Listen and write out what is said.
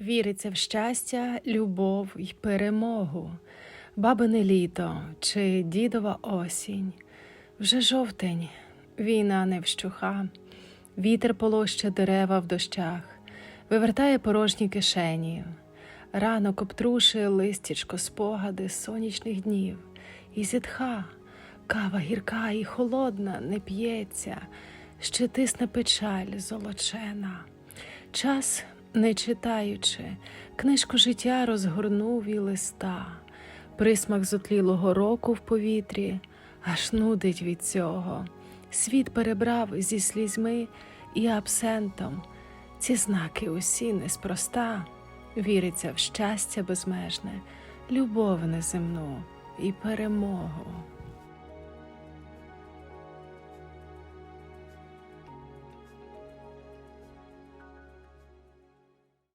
Віриться в щастя, любов й перемогу, бабине літо чи дідова осінь. Вже жовтень, війна не вщуха, вітер полоща дерева в дощах, вивертає порожні кишені. Ранок обтрушує листячко спогади сонячних днів, і зітха, кава гірка і холодна не п'ється, ще тисне печаль золочена. Час, не читаючи, книжку життя розгорнув і листа, присмак зотлілого року в повітрі, аж нудить від цього. Світ перебрав зі слізьми і абсентом. Ці знаки усі неспроста, віриться в щастя безмежне, любов неземну і перемогу.